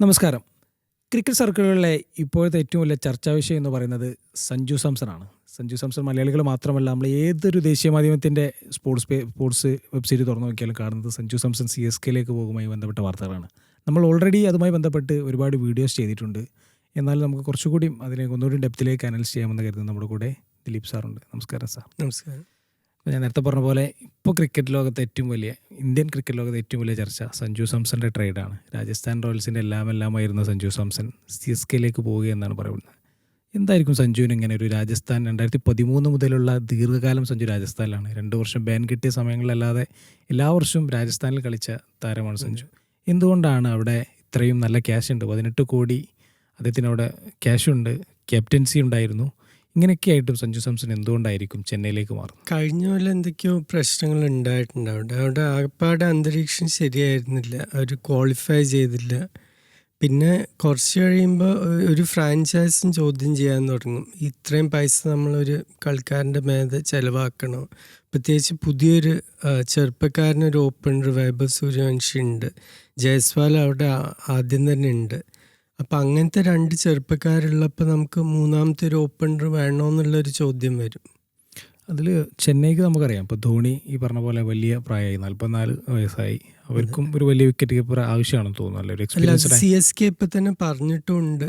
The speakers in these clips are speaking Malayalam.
നമസ്കാരം. ക്രിക്കറ്റ് സർക്കിളുകളിലെ ഇപ്പോഴത്തെ ഏറ്റവും വലിയ ചർച്ചാ വിഷയം എന്ന് പറയുന്നത് സഞ്ജു സാംസൺ ആണ് സഞ്ജു സാംസൺ മലയാളികൾ മാത്രമല്ല നമ്മൾ ഏതൊരു ദേശീയ മാധ്യമത്തിന്റെ സ്പോർട്സ് പേ സ്പോർട്സ് വെബ്സൈറ്റ് തുറന്നു നോക്കിയാലും കാണുന്നത് സഞ്ജു സാംസൺ സി എസ് കെയിലേക്ക് പോകുമായി ബന്ധപ്പെട്ട വാർത്തകളാണ്. നമ്മൾ ഓൾറെഡി അതുമായി ബന്ധപ്പെട്ട് ഒരുപാട് വീഡിയോസ് ചെയ്തിട്ടുണ്ട്. എന്നാൽ നമുക്ക് കുറച്ചുകൂടി അതിനെ ഒന്നുകൂടി ഡെപ്തിലേക്ക് അനലൈസ് ചെയ്യാമെന്ന് കരുതുന്നു നമ്മുടെ കൂടെ ദിലീപ് സാറുണ്ട്. നമസ്കാരം സാർ. നമസ്കാരം. ഞാൻ നേരത്തെ പറഞ്ഞ പോലെ ഇപ്പോൾ ക്രിക്കറ്റ് ലോകത്തെ ഏറ്റവും വലിയ ഇന്ത്യൻ ക്രിക്കറ്റ് ലോകത്തെ ഏറ്റവും വലിയ ചർച്ച സഞ്ജു സാംസന്റെ ട്രേഡാണ് രാജസ്ഥാൻ റോയൽസിന്റെ എല്ലാം എല്ലാമായിരുന്ന സഞ്ജു സാംസൺ സി എസ് കെയിലേക്ക് പോവുകയെന്നാണ് പറയുന്നത്. എന്തായിരിക്കും സഞ്ജുവിന് ഇങ്ങനെ ഒരു രാജസ്ഥാൻ രണ്ടായിരത്തി പതിമൂന്ന് മുതലുള്ള ദീർഘകാലം സഞ്ജു രാജസ്ഥാനിലാണ്. രണ്ട് വർഷം ബാൻ കിട്ടിയ സമയങ്ങളിലല്ലാതെ എല്ലാ വർഷവും രാജസ്ഥാനിൽ കളിച്ച താരമാണ് സഞ്ജു. എന്തുകൊണ്ടാണ് അവിടെ ഇത്രയും നല്ല ക്യാഷ് ഉണ്ട്? പതിനെട്ട് കോടി അദ്ദേഹത്തിന് അവിടെ ക്യാഷ് ഉണ്ട്. ക്യാപ്റ്റൻസി ഉണ്ടായിരുന്നു. ഇങ്ങനെയൊക്കെ ആയിട്ടും സഞ്ജു സാംസൺ എന്തുകൊണ്ടായിരിക്കും ചെന്നൈയിലേക്ക് മാറും കഴിഞ്ഞ പോലെ എന്തൊക്കെയോ പ്രശ്നങ്ങൾ ഉണ്ടായിട്ടുണ്ട്. അവിടെ അവിടെ ആകപ്പാടെ അന്തരീക്ഷം ശരിയായിരുന്നില്ല. അവർ ക്വാളിഫൈ ചെയ്തില്ല. പിന്നെ കുറച്ച് കഴിയുമ്പോൾ ഒരു ഫ്രാഞ്ചൈസും ചോദ്യം ചെയ്യാൻ തുടങ്ങും. ഇത്രയും പൈസ നമ്മളൊരു കളിക്കാരന്റെ മേത ചിലവാക്കണോ. പ്രത്യേകിച്ച് പുതിയൊരു ചെറുപ്പക്കാരനൊരു ഓപ്പണർ വൈഭവ് സൂര്യവംശി ഉണ്ട്. ജയസ്വാൽ അവിടെ ആദ്യം തന്നെ ഉണ്ട്. അപ്പം അങ്ങനത്തെ രണ്ട് ചെറുപ്പക്കാരുള്ളപ്പോൾ നമുക്ക് മൂന്നാമത്തെ ഒരു ഓപ്പണർ വേണമെന്നുള്ളൊരു ചോദ്യം വരും. അതിൽ ചെന്നൈക്ക് നമുക്കറിയാം. ഇപ്പോൾ ധോണി ഈ പറഞ്ഞ പോലെ വലിയ പ്രായമായി നാൽപ്പത്തിനാല് വയസ്സായി. അവർക്കും ഒരു വലിയ വിക്കറ്റ് കീപ്പർ ആവശ്യമാണെന്ന് തോന്നുന്നു. അല്ലെ സി എസ് കെ ഇപ്പം തന്നെ പറഞ്ഞിട്ടുണ്ട്.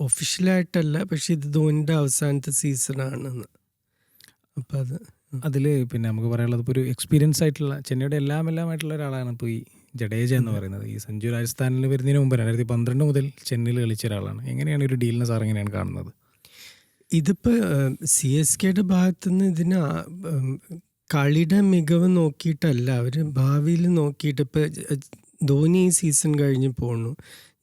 ഒഫീഷ്യലായിട്ടല്ല പക്ഷെ ഇത് ധോണിന്റെ അവസാനത്തെ സീസണാണെന്ന് അപ്പം അത് അതിൽ പിന്നെ നമുക്ക് പറയാനുള്ളത് ഇപ്പോൾ ഒരു എക്സ്പീരിയൻസ് ആയിട്ടുള്ള ചെന്നൈയുടെ എല്ലാം എല്ലാമായിട്ടുള്ള ഒരാളാണ് ഇപ്പോൾ ഈ ജഡേജ എന്ന് പറയുന്നത്. ഈ സഞ്ജു രാജസ്ഥാനിൽ വരുന്നതിന് മുമ്പ് രണ്ടായിരത്തി പന്ത്രണ്ട് മുതൽ ചെന്നൈയിൽ കളിച്ച ഒരാളാണ്. എങ്ങനെയാണ് ഒരു ഡീലിനെ സാർ എങ്ങനെയാണ് കാണുന്നത്? ഇതിപ്പോൾ സി എസ് കെയുടെ ഭാഗത്തുനിന്ന് ഇതിന് കളിയുടെ മികവ് നോക്കിയിട്ടല്ല. അവർ ഭാവിയിൽ നോക്കിയിട്ട് ഇപ്പോൾ ധോനി ഈ സീസൺ കഴിഞ്ഞ് പോണു.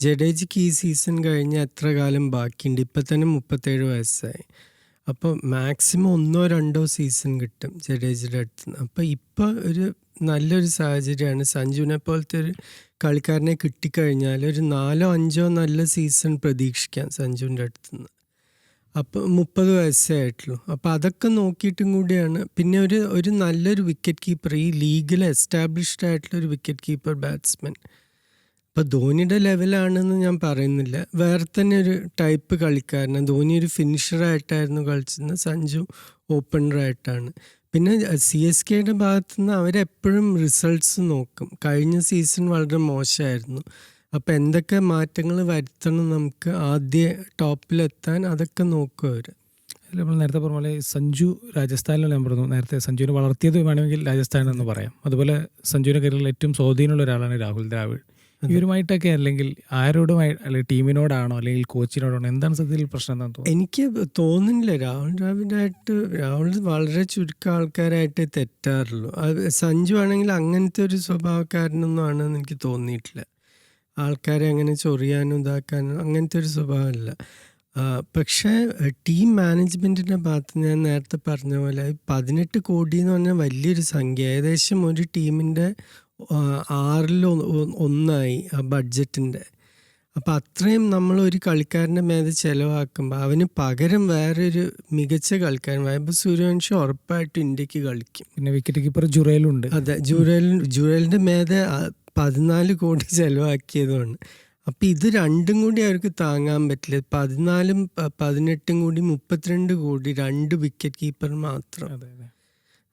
ജഡേജയ്ക്ക് ഈ സീസൺ കഴിഞ്ഞ് എത്ര കാലം ബാക്കിയുണ്ട്? ഇപ്പം തന്നെ മുപ്പത്തേഴ് വയസ്സായി. അപ്പോൾ മാക്സിമം ഒന്നോ രണ്ടോ സീസൺ കിട്ടും ജഡേജയുടെ അടുത്ത് നിന്ന്. അപ്പോൾ ഇപ്പോൾ ഒരു നല്ലൊരു സാഹചര്യമാണ്. സഞ്ജുവിനെ പോലത്തെ ഒരു കളിക്കാരനെ കിട്ടിക്കഴിഞ്ഞാൽ ഒരു നാലോ അഞ്ചോ നല്ല സീസൺ പ്രതീക്ഷിക്കാം സഞ്ജുവിന്റെ അടുത്ത് നിന്ന്. അപ്പോൾ മുപ്പത് വയസ്സേ ആയിട്ടുള്ളൂ. അപ്പോൾ അതൊക്കെ നോക്കിയിട്ടും കൂടിയാണ്. പിന്നെ ഒരു ഒരു നല്ലൊരു വിക്കറ്റ് കീപ്പർ ഈ ലീഗിൽ എസ്റ്റാബ്ലിഷ്ഡ് ആയിട്ടുള്ള ഒരു വിക്കറ്റ് കീപ്പർ ബാറ്റ്സ്മാൻ അപ്പോൾ ധോണിയുടെ ലെവലാണെന്ന് ഞാൻ പറയുന്നില്ല. വേറെ തന്നെ ഒരു ടൈപ്പ് കളിക്കാരനാണ് ധോണി ഒരു ഫിനിഷറായിട്ടായിരുന്നു കളിച്ചിരുന്നത്. സഞ്ജു ഓപ്പണറായിട്ടാണ് പിന്നെ സി എസ് കെയുടെ ഭാഗത്തു നിന്ന് അവരെപ്പോഴും റിസൾട്ട്സ് നോക്കും. കഴിഞ്ഞ സീസൺ വളരെ മോശമായിരുന്നു. അപ്പോൾ എന്തൊക്കെ മാറ്റങ്ങൾ വരുത്തണം നമുക്ക് ആദ്യ ടോപ്പിലെത്താൻ അതൊക്കെ നോക്കും അവർ നമ്മൾ നേരത്തെ പറഞ്ഞ പോലെ സഞ്ജു രാജസ്ഥാനിലാണ് ഞാൻ പറഞ്ഞു. നേരത്തെ സഞ്ജുവിനെ വളർത്തിയത് വേണമെങ്കിൽ രാജസ്ഥാൻ എന്ന് പറയാം. അതുപോലെ സഞ്ജുവിന്റെ കരിയറിൽ ഏറ്റവും സ്വാധീനമുള്ള ഒരാളാണ് രാഹുൽ ദ്രാവിഡ്. ഇവരുമായിട്ടൊക്കെ അല്ലെങ്കിൽ ആരോടുമായി അല്ലെങ്കിൽ ടീമിനോടാണോ അല്ലെങ്കിൽ കോച്ചിനോടാണോ എന്താണ് സത്യത്തിൽ പ്രശ്നം എന്താണെന്ന് തോന്നുന്നു? എനിക്ക് തോന്നുന്നില്ല. രാഹുൽ ദ്രാവിഡായിട്ട് രാഹുൽ വളരെ ചുരുക്കം ആൾക്കാരായിട്ട് തെറ്റാറുള്ളൂ. അത് സഞ്ജു ആണെങ്കിൽ അങ്ങനത്തെ ഒരു സ്വഭാവക്കാരനൊന്നും ആണെന്ന് എനിക്ക് തോന്നിയിട്ടില്ല. ആൾക്കാരെ അങ്ങനെ ചൊറിയാനും ഇതാക്കാനും അങ്ങനത്തെ ഒരു സ്വഭാവമല്ല. പക്ഷേ ടീം മാനേജ്മെന്റിന്റെ ഭാഗത്ത് ഞാൻ നേരത്തെ പറഞ്ഞ പോലെ പതിനെട്ട് കോടി എന്ന് പറഞ്ഞാൽ വലിയൊരു സംഖ്യ. ഏകദേശം ഒരു ടീമിന്റെ ആറിൽ ഒന്നായി ആ ബഡ്ജറ്റിന്റെ. അപ്പം അത്രയും നമ്മൾ ഒരു കളിക്കാരന്റെ മേലെ ചിലവാക്കുമ്പോൾ അവന് പകരം വേറൊരു മികച്ച കളിക്കാരൻ വൈഭവ് സൂര്യവംശി ഉറപ്പായിട്ടും ഇന്ത്യയ്ക്ക് കളിക്കും. പിന്നെ വിക്കറ്റ് കീപ്പർ ജുറേലുണ്ട്. അതെ ജുറേൽ ജുറേലിന്റെ മേലെ പതിനാല് കോടി ചിലവാക്കിയതുമാണ്. അപ്പം ഇത് രണ്ടും കൂടി അവർക്ക് താങ്ങാൻ പറ്റില്ല. പതിനാലും പതിനെട്ടും കൂടി മുപ്പത്തിരണ്ട് കോടി രണ്ട് വിക്കറ്റ് കീപ്പർ മാത്രം. അതെ അതെ.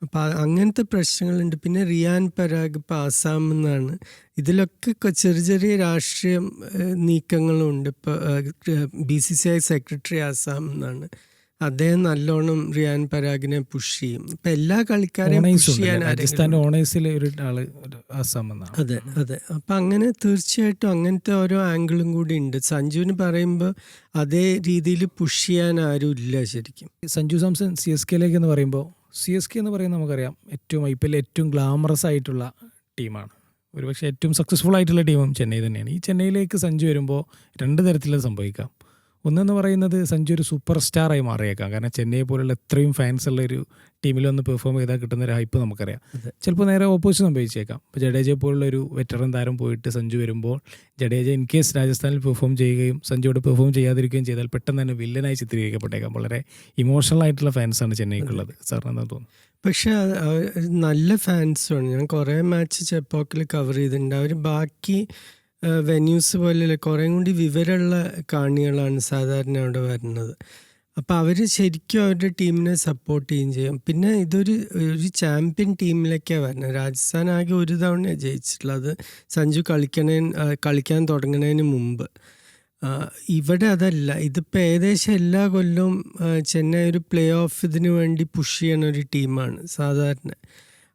അപ്പം അങ്ങനത്തെ പ്രശ്നങ്ങളുണ്ട്. പിന്നെ റിയാൻ പരാഗ് ഇപ്പം ആസാം എന്നാണ് ഇതിലൊക്കെ കൊ- ചെറിയ ചെറിയ രാഷ്ട്രീയ ഏഹ്, നീക്കങ്ങളുണ്ട്. B C C I secretary Assam എന്നാണ് അദ്ദേഹം നല്ലോണം റിയാൻ പരാഗിനെ പുഷ് ചെയ്യും. ഇപ്പം എല്ലാ കളിക്കാരെയും ഓണേഴ്സ് പുഷ് ചെയ്യാൻ ഓണേഴ്സിൽ ഒരു ആൾ ഒരു അതെ അതെ. അപ്പം അങ്ങനെ തീർച്ചയായിട്ടും അങ്ങനത്തെ ഓരോ ആംഗിളും കൂടി ഉണ്ട്. സഞ്ജുവിന് പറയുമ്പോൾ അതേ രീതിയിൽ പുഷ് ചെയ്യാൻ ആരും ഇല്ല ശരിക്കും. സഞ്ജു സാംസൺ സി എസ് കെയിലേക്ക് എന്ന് പറയുമ്പോൾ സി എസ് കെ എന്ന് പറയുന്നത് നമുക്കറിയാം ഏറ്റവും ഐ പി എല്ലിൽ ഏറ്റവും ഗ്ലാമറസ് ആയിട്ടുള്ള ടീമാണ്. ഒരുപക്ഷെ ഏറ്റവും സക്സസ്ഫുൾ ആയിട്ടുള്ള ടീമും ചെന്നൈ തന്നെയാണ്. ഈ ചെന്നൈയിലേക്ക് സഞ്ജു വരുമ്പോൾ രണ്ട് തരത്തിലത് സംഭവിക്കാം. ഒന്നെന്ന് പറയുന്നത് സഞ്ജു ഒരു സൂപ്പർ സ്റ്റാറായി മാറിയേക്കാം. കാരണം ചെന്നൈ പോലുള്ള എത്രയും ഫാൻസ് ഉള്ള ഒരു ടീമിൽ ഒന്ന് പെർഫോം ചെയ്താൽ കിട്ടുന്ന ഒരു ഹൈപ്പ് നമുക്കറിയാം. ചിലപ്പോൾ നേരെ ഓപ്പോസിറ്റ് സംഭവിച്ചേക്കാം. ഇപ്പോൾ ജഡേജയെ പോലുള്ള ഒരു വെറ്ററൻ താരം പോയിട്ട് സഞ്ജു വരുമ്പോൾ ജഡേജ ഇൻ കേസ് രാജസ്ഥാനിൽ പെർഫോം ചെയ്യുകയും സഞ്ജുയോട് പെർഫോം ചെയ്യാതിരിക്കുകയും ചെയ്താൽ പെട്ടെന്ന് തന്നെ വില്ലനായി ചിത്രീകരിക്കപ്പെട്ടേക്കാം. വളരെ ഇമോഷണൽ ആയിട്ടുള്ള ഫാൻസാണ് ചെന്നൈക്കുള്ളത്. സാറിന് എന്താ തോന്നുന്നു? പക്ഷെ നല്ല ഫാൻസാണ് ഞാൻ കുറേ മാച്ച് ചെപ്പോക്കിൽ കവർ ചെയ്തിട്ടുണ്ട്. അവർ ബാക്കി വെന്യൂസ് പോലെയുള്ള കുറേ കൂടി വിവരമുള്ള കാണികളാണ് സാധാരണ അവിടെ വരുന്നത്. അപ്പോൾ അവർ ശരിക്കും അവരുടെ ടീമിനെ സപ്പോർട്ട് ചെയ്യുകയും ചെയ്യും. പിന്നെ ഇതൊരു ഒരു ചാമ്പ്യൻ ടീമിലേക്കാണ് വരുന്നത്. രാജസ്ഥാൻ ആകെ ഒരു തവണയാണ് ജയിച്ചിട്ടുള്ളത്. സഞ്ജു കളിക്കണേ കളിക്കാൻ തുടങ്ങുന്നതിന് മുമ്പ്. ഇവിടെ അതല്ല. ഇതിപ്പോൾ ഏകദേശം എല്ലാ കൊല്ലവും ചെന്നൈ ഒരു പ്ലേ ഓഫ് ഇതിന് വേണ്ടി പുഷ് ചെയ്യണ ഒരു ടീമാണ് സാധാരണ.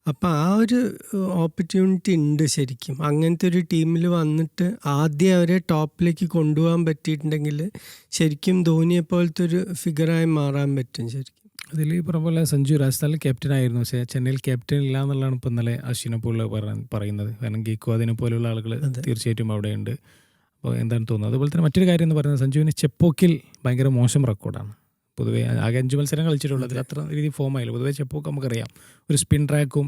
അപ്പോൾ ആ ഒരു ഓപ്പർച്യൂണിറ്റി ഉണ്ട് ശരിക്കും. അങ്ങനത്തെ ഒരു ടീമിൽ വന്നിട്ട് ആദ്യം അവരെ ടോപ്പിലേക്ക് കൊണ്ടുപോകാൻ പറ്റിയിട്ടുണ്ടെങ്കിൽ ശരിക്കും ധോനിയെ പോലത്തെ ഒരു ഫിഗറായി മാറാൻ പറ്റും ശരിക്കും. അതിൽ ഈ പറഞ്ഞ പോലെ സഞ്ജു രാജസ്ഥാനിൽ ക്യാപ്റ്റൻ ആയിരുന്നു. പക്ഷേ ചെന്നൈയിൽ ക്യാപ്റ്റൻ ഇല്ല എന്നുള്ളതാണ് ഇപ്പോൾ ഇന്നലെ അശ്വിനെ പോലുള്ള പറയുന്നത്. കാരണം ഗീക്കു അതിനെ പോലെയുള്ള ആളുകൾ. തീർച്ചയായിട്ടും അവിടെയുണ്ട്. അപ്പോൾ എന്താണ് തോന്നുന്നത് അതുപോലെ തന്നെ മറ്റൊരു കാര്യം എന്ന് പറയുന്നത് സഞ്ജുവിന് ചെപ്പോക്കിൽ ഭയങ്കര മോശം റെക്കോർഡാണ് പൊതുവേ ആകെ അഞ്ച് മത്സരം കളിച്ചിട്ടുള്ളത് അതിൽ അത്ര രീതി ഫോം ആയില്ല. പൊതുവേ ചെപ്പോക്ക് നമുക്കറിയാം. ഒരു സ്പിൻ ട്രാക്കും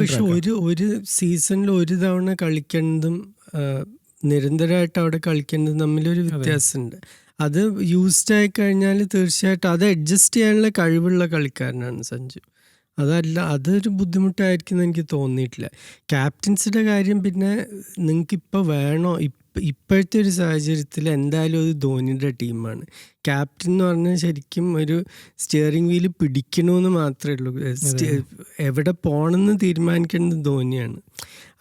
പക്ഷേ ഒരു ഒരു സീസണിൽ ഒരു തവണ കളിക്കേണ്ടതും നിരന്തരമായിട്ട് അവിടെ കളിക്കേണ്ടതും തമ്മിലൊരു വ്യത്യാസമുണ്ട്. അത് യൂസ്ഡ് ആയി കഴിഞ്ഞാൽ തീർച്ചയായിട്ടും അത് അഡ്ജസ്റ്റ് ചെയ്യാനുള്ള കഴിവുള്ള കളിക്കാരനാണ് സഞ്ജു. അതല്ല അതൊരു ബുദ്ധിമുട്ടായിരിക്കും എന്ന് എനിക്ക് തോന്നിയിട്ടില്ല. ക്യാപ്റ്റൻസിയുടെ കാര്യം പിന്നെ നിങ്ങൾക്കിപ്പോൾ വേണോ? ഇപ്പം ഇപ്പോഴത്തെ ഒരു സാഹചര്യത്തിൽ എന്തായാലും അത് ധോണിയുടെ ടീമാണ്. ക്യാപ്റ്റൻ എന്ന് പറഞ്ഞാൽ ശരിക്കും ഒരു സ്റ്റിയറിംഗ് വീൽ പിടിക്കണമെന്ന് മാത്രമേ ഉള്ളൂ. എവിടെ പോകണമെന്ന് തീരുമാനിക്കേണ്ടത് ധോണിയാണ്.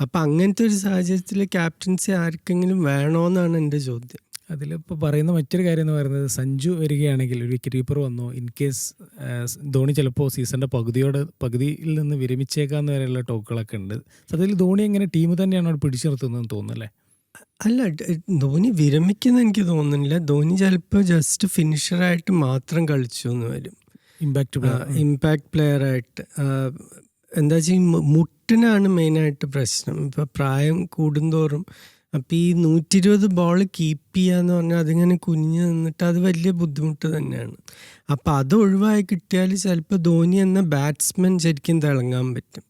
അപ്പം അങ്ങനത്തെ ഒരു സാഹചര്യത്തിൽ ക്യാപ്റ്റൻസി ആർക്കെങ്കിലും വേണോന്നാണ് എന്റെ ചോദ്യം. അതിലിപ്പോൾ പറയുന്ന മറ്റൊരു കാര്യം എന്ന് പറയുന്നത് സഞ്ജു വരികയാണെങ്കിൽ ഒരു വിക്കറ്റ് കീപ്പർ വന്നു. ഇൻ കേസ് ധോണി ചിലപ്പോൾ സീസണിന്റെ പകുതിയോട് പകുതിയിൽ നിന്ന് വിരമിച്ചേക്കാന്ന് വരെയുള്ള ടോക്കുകളൊക്കെ ഉണ്ട്. സത്യത്തിൽ ധോണി എങ്ങനെ ടീം തന്നെയാണ് അവിടെ പിടിച്ചു നിർത്തുന്നതെന്ന് തോന്നുന്നല്ലേ? അല്ല ധോണി വിരമിക്കുന്ന എനിക്ക് തോന്നുന്നില്ല. ധോണി ചിലപ്പോൾ ജസ്റ്റ് ഫിനിഷറായിട്ട് മാത്രം കളിച്ചു എന്ന് വരും. ഇമ്പാക്റ്റ് ഇമ്പാക്ട് പ്ലെയർ ആയിട്ട്. എന്താ വെച്ചാൽ മുട്ടിനാണ് മെയിനായിട്ട് പ്രശ്നം. ഇപ്പം പ്രായം കൂടുന്തോറും അപ്പം ഈ നൂറ്റി ഇരുപത് ബോൾ കീപ്പ് ചെയ്യാന്ന് പറഞ്ഞാൽ അതിങ്ങനെ കുഞ്ഞ് നിന്നിട്ട് അത് വലിയ ബുദ്ധിമുട്ട് തന്നെയാണ്. അപ്പം അത് ഒഴിവായി കിട്ടിയാൽ ചിലപ്പോൾ ധോനി എന്ന ബാറ്റ്സ്മാൻ ശരിക്കും തിളങ്ങാൻ പറ്റും.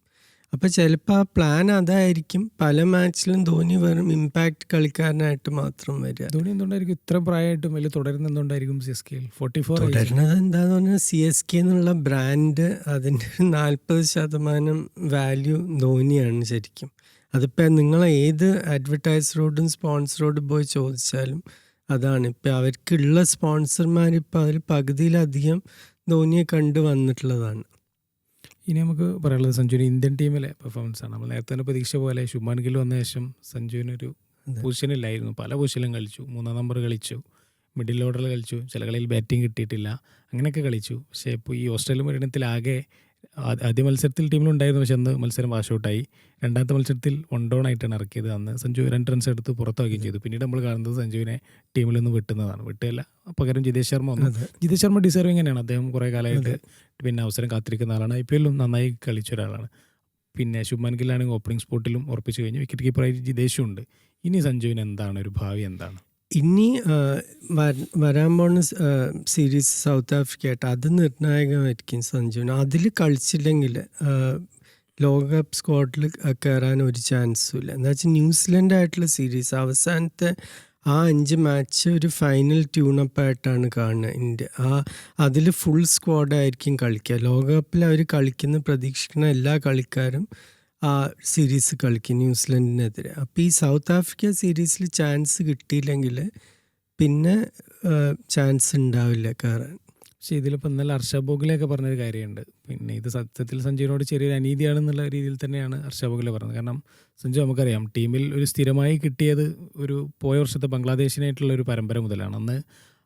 അപ്പം ചിലപ്പോൾ ആ പ്ലാൻ അതായിരിക്കും പല മാച്ചിലും ധോനി വെറും ഇമ്പാക്ട് കളിക്കാരനായിട്ട് മാത്രം വരിക. ധോണി എന്തുകൊണ്ടായിരിക്കും ഇത്ര പ്രായമായിട്ടും വലിയ തുടരുന്ന എന്തുകൊണ്ടായിരിക്കും സി എസ് കെയിൽ ഫോർട്ടി ഫോർ തുടരുന്നത് എന്താന്ന് പറഞ്ഞാൽ സി എസ് കെ എന്നുള്ള ബ്രാൻഡ് അതിന്റെ ഒരു നാൽപ്പത് ശതമാനം വാല്യൂ ധോനിയാണ് ശരിക്കും. അതിപ്പോൾ നിങ്ങൾ ഏത് അഡ്വർടൈസറോടും സ്പോൺസറോടും പോയി ചോദിച്ചാലും അതാണ്. ഇപ്പം അവർക്കുള്ള സ്പോൺസർമാർ ഇപ്പം അതിൽ പകുതിയിലധികം ധോനിയെ കണ്ടു വന്നിട്ടുള്ളതാണ്. ഇനി നമുക്ക് പറയാനുള്ളത് സഞ്ജുവിന് ഇന്ത്യൻ ടീമിലെ പെർഫോമൻസ് ആണ്. നമ്മൾ നേരത്തെ തന്നെ പ്രതീക്ഷ പോലെ ശുഭാൻ ഗിൽ വന്ന ശേഷം സഞ്ജുവിനൊരു പൊസിഷനിലായിരുന്നു പല പൊസിഷനിലും കളിച്ചു. മൂന്നാം നമ്പർ കളിച്ചു. മിഡിൽ ഓർഡറിൽ കളിച്ചു. ചില കളിയിൽ ബാറ്റിംഗ് കിട്ടിയിട്ടില്ല. അങ്ങനെയൊക്കെ കളിച്ചു. പക്ഷേ ഇപ്പോൾ ഈ ഓസ്ട്രേലിയൻ മരണത്തിലാകെ ആദ്യ മത്സരത്തിൽ ടീമിലുണ്ടായിരുന്നു പക്ഷെ അന്ന് മത്സരം വാഷ് ഔട്ടായി രണ്ടാമത്തെ മത്സരത്തിൽ വൺ ഡൗൺ ആയിട്ടാണ് ഇറക്കിയത്. അന്ന് സഞ്ജു രണ്ട് റൺസ് എടുത്ത് പുറത്താക്കുകയും ചെയ്തു. പിന്നീട് നമ്മൾ കാണുന്നത് സഞ്ജുവിനെ ടീമിൽ നിന്ന് വിട്ടുന്നതാണ്. വിട്ടുകയല്ല പകരം ജിതേഷ് ശർമ്മ വന്നു. ജിതേഷ് ശർമ്മ ഡിസേർവിങ് തന്നെയാണ്. അദ്ദേഹം കുറേ കാലമായിട്ട് പിന്നെ അവസരം കാത്തിരിക്കുന്ന ആളാണ്. ഐ പി എല്ലിലും നന്നായി കളിച്ച ഒരാളാണ്. പിന്നെ ശുഭ്മാൻ ഗില്ലാണെങ്കിൽ ഓപ്പണിംഗ് സ്പോട്ടിലും ഉറപ്പിച്ചു കഴിഞ്ഞു. വിക്കറ്റ് കീപ്പറായി ജിതേഷും ഉണ്ട്. ഇനി സഞ്ജുവിന് എന്താണ്? ഒരു ഭാവി എന്താണ്? ഇനി വരാൻ പോണ സീരീസ് സൗത്ത് ആഫ്രിക്ക ആയിട്ട് അത് നിർണായകമായിരിക്കും സഞ്ജുവിന് അതിൽ കളിച്ചില്ലെങ്കിൽ ലോകകപ്പ് സ്ക്വാഡിൽ കയറാൻ ഒരു ചാൻസും ഇല്ല. എന്താ വെച്ചാൽ ന്യൂസിലൻഡ് ആയിട്ടുള്ള സീരീസ് അവസാനത്തെ ആ അഞ്ച് മാച്ച് ഒരു ഫൈനൽ ട്യൂണപ്പ് ആയിട്ടാണ് കാണുന്നത് ഇന്ത്യ. ആ അതിൽ ഫുൾ സ്ക്വാഡായിരിക്കും കളിക്കുക. ലോകകപ്പിൽ അവർ കളിക്കുന്ന പ്രതീക്ഷിക്കുന്ന എല്ലാ കളിക്കാരും ആ സീരീസ് കളിക്കും ന്യൂസിലൻഡിനെതിരെ. അപ്പോൾ ഈ സൗത്ത് ആഫ്രിക്ക സീരീസിൽ ചാൻസ് കിട്ടിയില്ലെങ്കിൽ പിന്നെ ചാൻസ് ഉണ്ടാവില്ല കയറാൻ പക്ഷേ ഇതിലിപ്പോൾ ഇന്നലെ ഹർഷ ബോഗിലെയൊക്കെ പറഞ്ഞൊരു കാര്യമുണ്ട്. പിന്നെ ഇത് സത്യത്തിൽ സഞ്ജുവിനോട് ചെറിയൊരു അനീതിയാണെന്നുള്ള രീതിയിൽ തന്നെയാണ് ഹർഷ പറഞ്ഞത്. കാരണം സഞ്ജു നമുക്കറിയാം ടീമിൽ ഒരു സ്ഥിരമായി കിട്ടിയത് ഒരു പോയ വർഷത്തെ ബംഗ്ലാദേശിനായിട്ടുള്ള ഒരു പരമ്പര മുതലാണ്. അന്ന്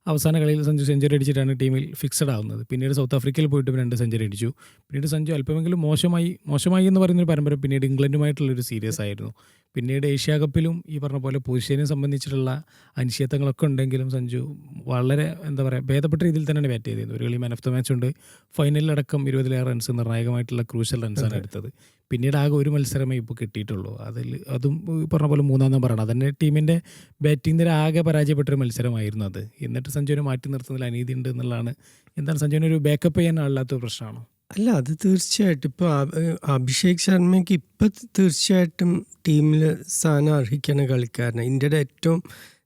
അവസാന കളിയിൽ സഞ്ജു സെഞ്ചുറി അടിച്ചിട്ടാണ് ടീമിൽ ഫിക്സഡ് ആവുന്നത്. പിന്നീട് സൗത്ത് ആഫ്രിക്കയിൽ പോയിട്ടും രണ്ട് സെഞ്ചുറി അടിച്ചു. പിന്നീട് സഞ്ജു അല്പമെങ്കിലും മോശമായി മോശമായി എന്ന് പറയുന്നൊരു പരമ്പര പിന്നീട് ഇംഗ്ലണ്ടുമായിട്ടുള്ളൊരു സീരീസ് ആയിരുന്നു. പിന്നീട് ഏഷ്യ കപ്പിലും ഈ പറഞ്ഞ പോലെ പൊസിഷനെ സംബന്ധിച്ചിട്ടുള്ള അനിശ്ചിതങ്ങളൊക്കെ ഉണ്ടെങ്കിലും സഞ്ജു വളരെ എന്താ പറയുക ഭേദപ്പെട്ട രീതിയിൽ തന്നെയാണ് ബാറ്റ് ചെയ്തത് ഒരു കളി മാൻ ഓഫ് ദ മാച്ച് ഉണ്ട്. ഫൈനലിലടക്കം ഇരുപതിലേറെ റൺസ് നിർണായകമായിട്ടുള്ള ക്രൂഷ്യൽ റൺസാണ് എടുത്തത്. പിന്നീട് ആകെ ഒരു മത്സരമേ ഇപ്പോൾ കിട്ടിയിട്ടുള്ളൂ. അതിൽ അതും ഈ പറഞ്ഞ പോലെ മൂന്നാം നമ്പറാണ് അതന്നെ ടീമിന്റെ ബാറ്റിംഗ് നിര ആകെ പരാജയപ്പെട്ടൊരു മത്സരമായിരുന്നു അത്. എന്നിട്ട് സഞ്ജുവിനെ മാറ്റി നിർത്തുന്നതിൽ അനീതി ഉണ്ട് എന്നുള്ളതാണ്. എന്താണ് സഞ്ജുവിനൊരു ബാക്കപ്പ് ചെയ്യാൻ ആളില്ലാത്ത പ്രശ്നമാണോ? അല്ല അത് തീർച്ചയായിട്ടും. ഇപ്പോൾ അഭിഷേക് ശർമ്മയ്ക്ക് ഇപ്പം തീർച്ചയായിട്ടും ടീമിൽ സ്ഥാനം അർഹിക്കണ കളിക്കാരനാണ് ഇന്ത്യയുടെ ഏറ്റവും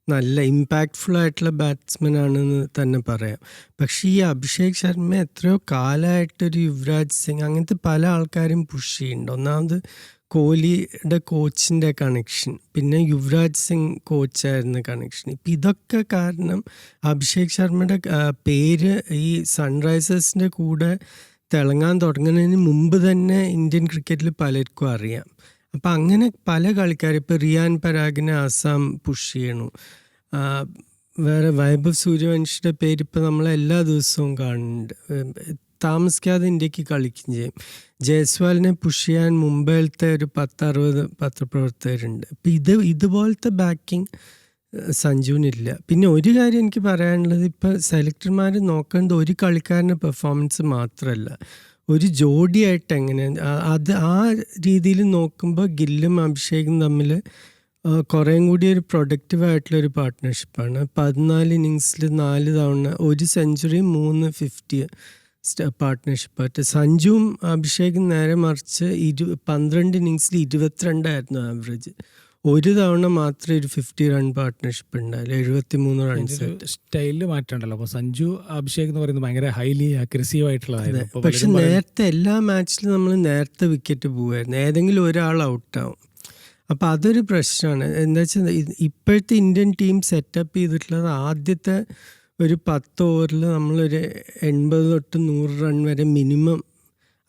നല്ല ഇമ്പാക്റ്റ്ഫുൾ ആയിട്ടുള്ള ബാറ്റ്സ്മാൻ ആണെന്ന് തന്നെ പറയാം. പക്ഷേ ഈ അഭിഷേക് ശർമ്മ എത്രയോ കാലമായിട്ടൊരു യുവരാജ് സിംഗ് അങ്ങനത്തെ പല ആൾക്കാരും പുഷ് ചെയ്യുന്നുണ്ട്. ഒന്നാമത് കോഹ്ലിയുടെ കോച്ചിന്റെ കണക്ഷൻ പിന്നെ യുവരാജ് സിംഗ് കോച്ചായിരുന്ന കണക്ഷൻ ഇപ്പം ഇതൊക്കെ കാരണം അഭിഷേക് ശർമ്മയുടെ പേര് ഈ സൺറൈസേഴ്സിന്റെ കൂടെ തിളങ്ങാൻ തുടങ്ങുന്നതിന് മുമ്പ് തന്നെ ഇന്ത്യൻ ക്രിക്കറ്റിൽ പലർക്കും അറിയാം. അപ്പം അങ്ങനെ പല കളിക്കാർ ഇപ്പോൾ റിയാൻ പരാഗിനെ ആസാം പുഷ് ചെയ്യണു. വേറെ വൈഭവ് സൂര്യവംശിയുടെ പേര് ഇപ്പോൾ നമ്മൾ എല്ലാ ദിവസവും കാണുന്നുണ്ട്. താമസിക്കാതെ ഇന്ത്യയ്ക്ക് കളിക്കുകയും ചെയ്യും. ജയ്സ്വാലിനെ പുഷ് ചെയ്യാൻ മുംബൈയിലത്തെ ഒരു പത്തറുപത് പത്രപ്രവർത്തകരുണ്ട്. അപ്പം ഇത് ഇതുപോലത്തെ ബാക്കിംഗ് സഞ്ജുവിനില്ല. പിന്നെ ഒരു കാര്യം എനിക്ക് പറയാനുള്ളത് ഇപ്പോൾ സെലക്ടർമാർ നോക്കേണ്ട ഒരു കളിക്കാരന്റെ പെർഫോമൻസ് മാത്രമല്ല. ഒരു ജോഡിയായിട്ട് എങ്ങനെ അത് ആ രീതിയിൽ നോക്കുമ്പോൾ ഗില്ലും അഭിഷേകും തമ്മിൽ കുറേയും കൂടി ഒരു പ്രൊഡക്റ്റീവ് ആയിട്ടുള്ള ഒരു പാർട്ട്ണർഷിപ്പാണ് പതിനാല് ഇന്നിങ്സിൽ നാല് തവണ ഒരു സെഞ്ചുറി മൂന്ന് ഫിഫ്റ്റി പാർട്ട്ണർഷിപ്പായിട്ട് സഞ്ജുവും അഭിഷേകും നേരെ മറിച്ച് ഇരു പന്ത്രണ്ട് ഇന്നിങ്സിൽ ഇരുപത്തിരണ്ടായിരുന്നു ആവറേജ് ഒരു തവണ മാത്രമേ ഒരു ഫിഫ്റ്റി റൺ പാർട്ട്ണർഷിപ്പ് ഉണ്ടായില്ല എഴുപത്തി മൂന്ന് റൺസ് സ്റ്റൈലിൽ മാറ്റമുണ്ടല്ലോ. അപ്പോൾ സഞ്ജു അഭിഷേക് എന്ന് പറയുന്നത് ഭയങ്കര ഹൈലി അഗ്രസീവ് ആയിട്ടുള്ളതായിരുന്നു. പക്ഷെ നേരത്തെ എല്ലാ മാച്ചിലും നമ്മൾ നേരത്തെ വിക്കറ്റ് പോവായിരുന്നു. ഏതെങ്കിലും ഒരാൾ ഔട്ടാവും അപ്പം അതൊരു പ്രശ്നമാണ്. എന്താ വെച്ചാൽ ഇപ്പോഴത്തെ ഇന്ത്യൻ ടീം സെറ്റപ്പ് ചെയ്തിട്ടുള്ളത് ആദ്യത്തെ ഒരു പത്ത് ഓവറിൽ നമ്മളൊരു എൺപത് തൊട്ട് നൂറ് റൺ വരെ മിനിമം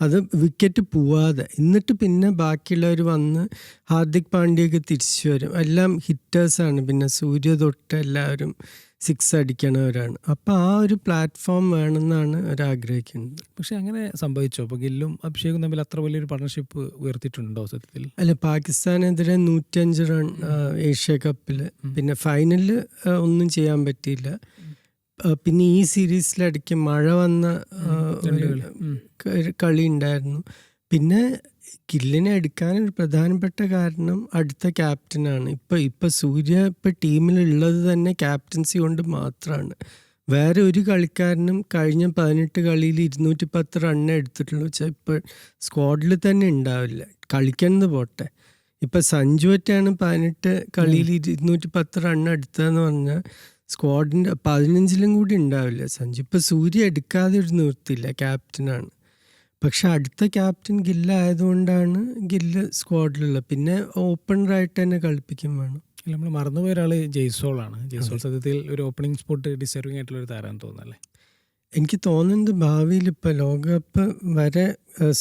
അത് വിക്കറ്റ് പോവാതെ. എന്നിട്ട് പിന്നെ ബാക്കിയുള്ളവർ വന്ന് ഹാർദിക് പാണ്ഡ്യയൊക്കെ തിരിച്ചു വരും. എല്ലാം ഹിറ്റേഴ്സാണ് പിന്നെ സൂര്യ തൊട്ട് എല്ലാവരും സിക്സ് അടിക്കണവരാണ് അപ്പോൾ ആ ഒരു പ്ലാറ്റ്ഫോം വേണമെന്നാണ് അവരാഗ്രഹിക്കുന്നത് പക്ഷെ അങ്ങനെ സംഭവിച്ചോ? അപ്പോൾ ഗില്ലും അഭിഷേകും തമ്മിൽ അത്ര വലിയൊരു പാർട്ണർഷിപ്പ് ഉയർത്തിയിട്ടുണ്ടോ സത്യത്തിൽ? അല്ല പാകിസ്ഥാനെതിരെ നൂറ്റഞ്ച് റൺ ഏഷ്യ കപ്പിൽ പിന്നെ ഫൈനലിൽ ഒന്നും ചെയ്യാൻ പറ്റിയില്ല. പിന്നെ ഈ സീരീസിലടയ്ക്ക് മഴ വന്ന കളി. ഉണ്ടായിരുന്നു. പിന്നെ കില്ലിനെ എടുക്കാൻ ഒരു പ്രധാനപ്പെട്ട കാരണം അടുത്ത ക്യാപ്റ്റനാണ്. ഇപ്പൊ ഇപ്പൊ സൂര്യ ഇപ്പൊ ടീമിലുള്ളത് തന്നെ ക്യാപ്റ്റൻസി കൊണ്ട് മാത്രമാണ് വേറെ ഒരു കളിക്കാരനും കഴിഞ്ഞ പതിനെട്ട് കളിയിൽ ഇരുന്നൂറ്റി പത്ത് റണ്ണേ എടുത്തിട്ടുള്ളൂ. വെച്ചാൽ ഇപ്പോൾ സ്ക്വാഡിൽ തന്നെ ഉണ്ടാവില്ല. കളിക്കുന്നത് പോട്ടെ. ഇപ്പൊ സഞ്ജുവറ്റാണ് പതിനെട്ട് കളിയിൽ ഇരുന്നൂറ്റി പത്ത് റണ്ണ് എടുത്തതെന്ന് പറഞ്ഞാൽ സ്ക്വാഡിന്റെ പതിനഞ്ചിലും കൂടി ഉണ്ടാവില്ല. സഞ്ജു ഇപ്പം സൂര്യ എടുക്കാതെ ഒരു നിർത്തില്ല ക്യാപ്റ്റനാണ്. പക്ഷെ അടുത്ത ക്യാപ്റ്റൻ ഗില്ല ആയതുകൊണ്ടാണ് ഗില്ല് സ്ക്വാഡിലുള്ളത് പിന്നെ ഓപ്പണറായിട്ട് തന്നെ കളിപ്പിക്കും വേണം. അല്ല നമ്മൾ മറന്നുപോയ ഒരാൾ ജയ്സോളാണ് ജയ്സോൾ സത്യത്തിൽ ഒരു ഓപ്പണിംഗ് സ്പോട്ട് ഡിസർവിങ് ആയിട്ടുള്ള ഒരു താരം തോന്നുന്നല്ലേ എനിക്ക് തോന്നുന്നത് ഭാവിയിൽ ഇപ്പോൾ ലോകകപ്പ് വരെ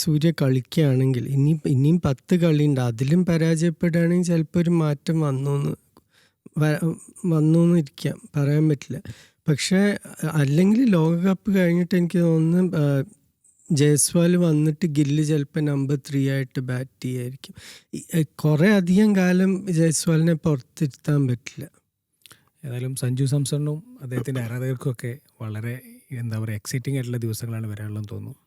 സൂര്യ കളിക്കുകയാണെങ്കിൽ ഇനി ഇനിയും പത്ത് കളിയുണ്ട്. അതിലും പരാജയപ്പെടുകയാണെങ്കിൽ ചിലപ്പോൾ ഒരു മാറ്റം വന്നു എന്ന് വന്നു എന്നിരിക്കാം പറയാൻ പറ്റില്ല. പക്ഷേ അല്ലെങ്കിൽ ലോകകപ്പ് കഴിഞ്ഞിട്ട് എനിക്ക് തോന്നുന്നു ജയസ്വാൽ വന്നിട്ട് ഗില്ല് ചിലപ്പോൾ നമ്പർ ത്രീ ആയിട്ട് ബാറ്റ് ചെയ്യായിരിക്കും. കുറേ അധികം കാലം ജയ്സ്വാലിനെ പുറത്തിരുത്താൻ പറ്റില്ല. ഏതായാലും സഞ്ജു സാംസണും അദ്ദേഹത്തിന്റെ ആരാധകർക്കും ഒക്കെ വളരെ എന്താ പറയുക എക്സൈറ്റിംഗ് ആയിട്ടുള്ള ദിവസങ്ങളാണ് വരാനുള്ളതെന്ന് തോന്നുന്നു.